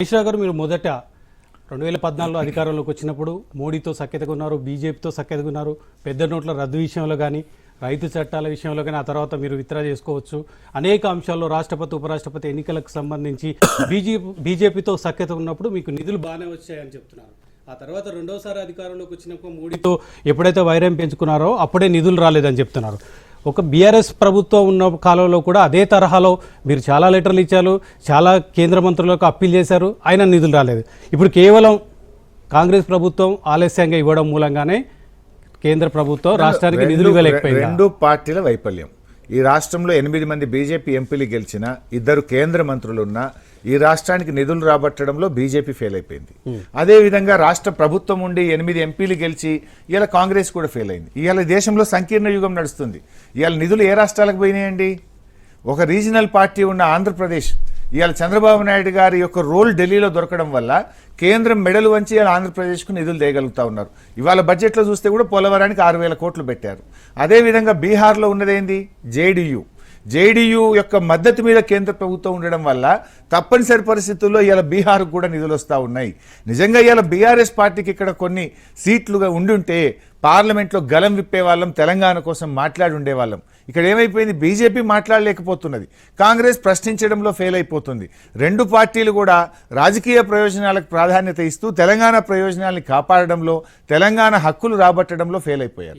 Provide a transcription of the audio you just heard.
మిశ్రా గారు మీరు మొదట రెండు వేల పద్నాలుగులో అధికారంలోకి వచ్చినప్పుడు మోడీతో సఖ్యతగా ఉన్నారు బీజేపీతో సఖ్యతగా ఉన్నారు. పెద్ద నోట్ల రద్దు విషయంలో కానీ రైతు చట్టాల విషయంలో కానీ ఆ తర్వాత మీరు విత్డ్రా చేసుకోవచ్చు. అనేక అంశాల్లో రాష్ట్రపతి ఉపరాష్ట్రపతి ఎన్నికలకు సంబంధించి బీజేపీ బీజేపీతో సఖ్యత ఉన్నప్పుడు మీకు నిధులు బాగానే వచ్చాయని చెప్తున్నారు. ఆ తర్వాత రెండోసారి అధికారంలోకి వచ్చినప్పుడు మోడీతో ఎప్పుడైతే వైరం పెంచుకున్నారో అప్పుడే నిధులు రాలేదని చెప్తున్నారు. ఒక బీఆర్ఎస్ ప్రభుత్వం ఉన్న కాలంలో కూడా అదే తరహాలో మీరు చాలా లెటర్లు ఇచ్చారు చాలా కేంద్ర మంత్రులకు అప్పీల్ చేశారు అయినా నిధులు రాలేదు. ఇప్పుడు కేవలం కాంగ్రెస్ ప్రభుత్వం ఆలస్యంగా ఇవ్వడం మూలంగానే కేంద్ర ప్రభుత్వం రాష్ట్రానికి నిధులు ఇవ్వలేకపోయింది? రెండు పార్టీల వైఫల్యం. ఈ రాష్ట్రంలో ఎనిమిది మంది బీజేపీ ఎంపీలు గెలిచిన ఇద్దరు కేంద్ర మంత్రులున్న ఈ రాష్ట్రానికి నిధులు రాబట్టడంలో బీజేపీ ఫెయిల్ అయిపోయింది. అదే విధంగా రాష్ట్ర ప్రభుత్వం ఉండి ఎనిమిది ఎంపీలు గెలిచి ఇవాళ కాంగ్రెస్ కూడా ఫెయిల్ అయింది. ఇవాళ దేశంలో సంకీర్ణ యుగం నడుస్తుంది. ఇవాళ నిధులు ఏ రాష్ట్రాలకు పోయినాయండి? ఒక రీజనల్ పార్టీ ఉన్న ఆంధ్రప్రదేశ్ ఇవాళ చంద్రబాబు నాయుడు గారి యొక్క రోల్ ఢిల్లీలో దొరకడం వల్ల కేంద్రం మెడలు వంచి ఆంధ్రప్రదేశ్కు నిధులు తేగలుగుతా ఉన్నారు. ఇవాళ బడ్జెట్లో చూస్తే కూడా పోలవరానికి ఆరు వేల కోట్లు పెట్టారు. అదేవిధంగా బీహార్లో ఉన్నదేంది? జేడీయూ. జేడీయూ యొక్క మద్దతు మీద కేంద్ర ప్రభుత్వం ఉండడం వల్ల తప్పనిసరి పరిస్థితుల్లో ఇవాళ బీహార్కు కూడా నిధులు వస్తూ ఉన్నాయి. నిజంగా ఇవాళ బీఆర్ఎస్ పార్టీకి ఇక్కడ కొన్ని సీట్లుగా ఉండుంటే పార్లమెంట్లో గలం విప్పే వాళ్ళం తెలంగాణ కోసం మాట్లాడి ఉండేవాళ్ళం. ఇక్కడ ఏమైపోయింది? బీజేపీ మాట్లాడలేకపోతున్నది. కాంగ్రెస్ ప్రశ్నించడంలో ఫెయిల్ అయిపోతుంది. రెండు పార్టీలు కూడా రాజకీయ ప్రయోజనాలకు ప్రాధాన్యత ఇస్తూ తెలంగాణ ప్రయోజనాల్ని కాపాడడంలో తెలంగాణ హక్కులు రాబట్టడంలో ఫెయిల్ అయిపోయారు.